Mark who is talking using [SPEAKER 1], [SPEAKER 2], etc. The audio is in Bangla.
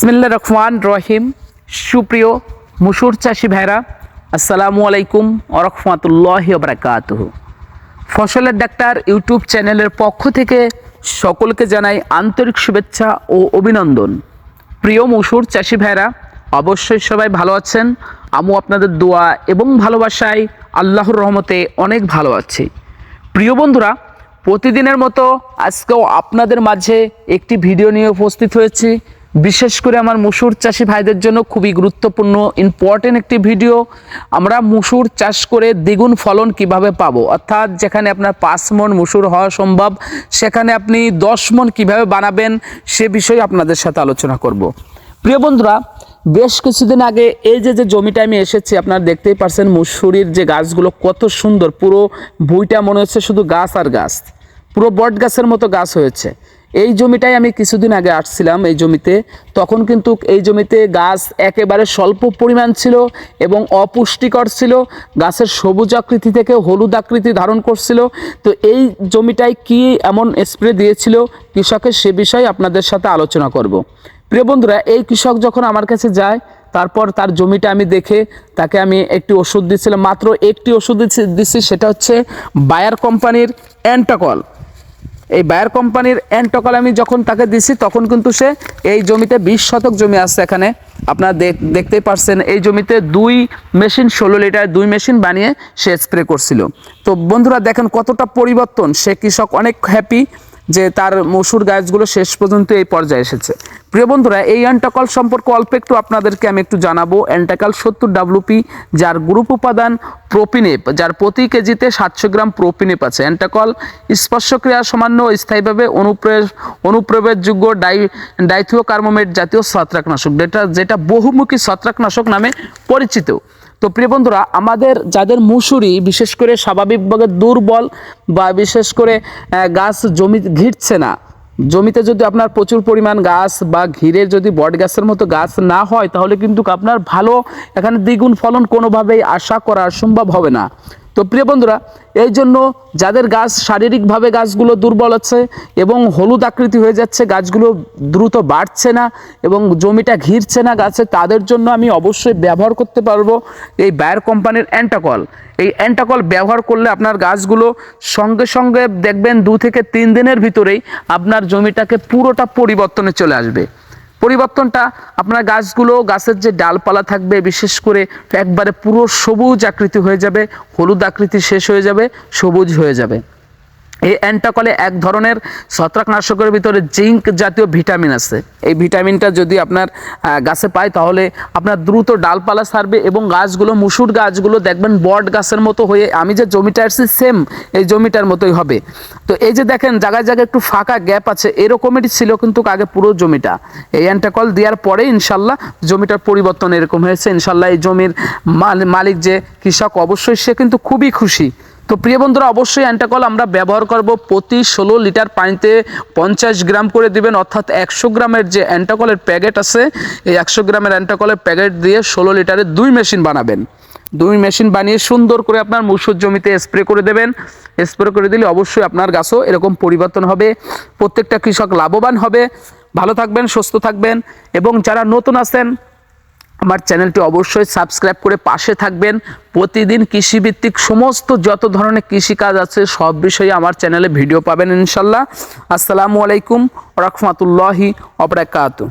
[SPEAKER 1] বিসমিল্লা রহমান রহিম। সুপ্রিয় মুসুর চাষি ভাইরা, আসসালামু আলাইকুম ওরহমাতুল্লাহ বারাকাতুহ। ফসলের ডাক্তার ইউটিউব চ্যানেলের পক্ষ থেকে সকলকে জানাই আন্তরিক শুভেচ্ছা ও অভিনন্দন। প্রিয় মুসুর চাষি ভাইরা, অবশ্যই সবাই ভালো আছেন। আমু আপনাদের দোয়া এবং ভালোবাসায় আল্লাহর রহমতে অনেক ভালো আছি। প্রিয় বন্ধুরা, প্রতিদিনের মতো আজকেও আপনাদের মাঝে একটি ভিডিও নিয়ে উপস্থিত হয়েছি। বিশেষ করে আমার মুসুর চাষি ভাইদের জন্য খুবই গুরুত্বপূর্ণ ইম্পর্টেন্ট একটি ভিডিও আমরা মুসুর চাষ করে দ্বিগুণ ফলন কীভাবে পাবো? অর্থাৎ যেখানে আপনার পাঁচ মন মুসুর হওয়া সম্ভব, সেখানে আপনি দশ মন কীভাবে বানাবেন, সে বিষয়ে আপনাদের সাথে আলোচনা করব। প্রিয় বন্ধুরা, বেশ কিছুদিন আগে এই যে যে জমিটা আমি এসেছি, আপনারা দেখতেই পারছেন মুসুরির যে গাছগুলো কত সুন্দর। পুরো বইটা মনে হচ্ছে শুধু গাছ আর গাছ। পুরো বট গাছের মতো গাছ হয়েছে। এই জমিটাই আমি কিছুদিন আগে আসছিলাম এই জমিতে। তখন কিন্তু এই জমিতে গাছ একেবারে স্বল্প পরিমাণ ছিল এবং অপুষ্টিকর ছিল। গাছের সবুজ আকৃতি থেকে হলুদ আকৃতি ধারণ করছিল। তো এই জমিটায় কি এমন স্প্রে দিয়েছিল কৃষকের সে বিষয়ে আপনাদের সাথে আলোচনা করব। প্রিয় বন্ধুরা, এই কৃষক যখন আমার কাছে যায়, তারপর তার জমিটা আমি দেখে তাকে আমি একটি ওষুধ দিচ্ছিলাম মাত্র একটি ওষুধ দিচ্ছি সেটা হচ্ছে বায়ার কোম্পানির অ্যান্টাকল। এই বায়ার কোম্পানির অ্যান্টকল আমি যখন তাকে দিছি, তখন কিন্তু সে এই জমিতে বিশ শতক জমি আছে এখানে। আপনারা দেখ- দেখতেই পারছেন, এই জমিতে দুই মেশিন, ষোলো লিটার দুই মেশিন বানিয়ে সে স্প্রে করছিল। তো বন্ধুরা দেখেন কতটা পরিবর্তন, সে কৃষক অনেক হ্যাপি যে তার মসুর গাছগুলো শেষ পর্যন্ত এই পর্যায়ে এসেছে। প্রিয় বন্ধুরা, এই অ্যান্টাকল সম্পর্কে অল্প একটু আপনাদেরকে আমি একটু জানাব। অ্যান্টাকল সত্তর ডাব্লুপি যার গ্রুপ উপাদান প্রোপিনেপ, যার প্রতি কেজিতে সাতশো গ্রাম প্রোপিনেপ আছে। অ্যান্টাকল স্পর্শক্রিয়া সামান্য স্থায়ীভাবে অনুপ্রবেশ, অনুপ্রবেশযোগ্য ডাই, ডাইথিওকার্মোমেট জাতীয় ছত্রাকনাশক, যেটা যেটা বহুমুখী ছত্রাকনাশক নামে পরিচিত। তো প্রিয় বন্ধুরা, আমাদের যাদের মুসুরি, বিশেষ করে স্বাভাবিকভাবে দুর্বল বা বিশেষ করে গাছ জমি ঘিরছে না, জমিতে যদি আপনার প্রচুর পরিমাণ গাছ বা ঘিরে যদি বট গাছের মতো গাছ না হয়, তাহলে কিন্তু আপনার ভালো এখানে দ্বিগুণ ফলন কোনোভাবেই আশা করা সম্ভব হবে না। তো প্রিয় বন্ধুরা এই জন্য যাদের গাছ শারীরিকভাবে গাছগুলো দুর্বল আছে এবং হলুদ আকৃতি হয়ে যাচ্ছে, গাছগুলো দ্রুত বাড়ছে না এবং জমিটা ঘিরছে না গাছে, তাদের জন্য আমি অবশ্যই ব্যবহার করতে পারব এই বায়ার কোম্পানির অ্যান্টাকল। এই অ্যান্টাকল ব্যবহার করলে আপনার গাছগুলো সঙ্গে সঙ্গে দেখবেন দু থেকে তিন দিনের ভিতরেই আপনার জমিটাকে পুরোটা পরিবর্তনে চলে আসবে। পরিবর্তনটা আপনার গাছগুলো, গাছের যে ডালপালা থাকবে, বিশেষ করে একবারে পুরো সবুজ আকৃতি হয়ে যাবে, হলুদ আকৃতি শেষ হয়ে যাবে, সবুজ হয়ে যাবে। এই অ্যান্টাকলে এক ধরনের ছত্রাকনাশকের ভিতরে জিঙ্ক জাতীয় ভিটামিন আছে। এই ভিটামিনটা যদি আপনার গাছে পায় তাহলে আপনার দ্রুত ডালপালা সারবে এবং গাছগুলো, মুসুর গাছগুলো দেখবেন বট গাছের মতো হয়ে, আমি যে জমিটা আসছি সেম এই জমিটার মতোই হবে। তো এই যে দেখেন, জায়গায় জায়গায় একটু ফাঁকা গ্যাপ আছে, এরকমেরই ছিল কিন্তু আগে পুরো জমিটা। এই অ্যান্টাকল দেওয়ার পরে ইনশাল্লাহ জমিটার পরিবর্তন এরকম হয়েছে। ইনশাল্লাহ এই জমির মাল- মালিক যে কৃষক, অবশ্যই সে কিন্তু খুবই খুশি। তো প্রিয় বন্ধুরা, অবশ্যই অ্যান্টাকল আমরা ব্যবহার করব প্রতি ষোলো লিটার পানিতে পঞ্চাশ গ্রাম করে দিবেন। অর্থাৎ একশো গ্রামের যে অ্যান্টাকলের প্যাকেট আছে, এই একশো গ্রামের অ্যান্টাকলের প্যাকেট দিয়ে ষোলো লিটারের দুই মেশিন বানাবেন। দুই মেশিন বানিয়ে সুন্দর করে আপনার মুসুর জমিতে স্প্রে করে দেবেন। স্প্রে করে দিলে অবশ্যই আপনার গাছও এরকম পরিবর্তন হবে, প্রত্যেকটা কৃষক লাভবান হবে। ভালো থাকবেন, সুস্থ থাকবেন এবং যারা নতুন আছেন আমার চ্যানেলটি অবশ্যই সাবস্ক্রাইব করে পাশে থাকবেন। প্রতিদিন কৃষিভিত্তিক সমস্ত যত ধরনের কৃষিকাজ আছে, সব বিষয়ে আমার চ্যানেলে ভিডিও পাবেন ইনশাল্লাহ। আসসালামু আলাইকুম রহমতুল্লাহি অবরাকাতু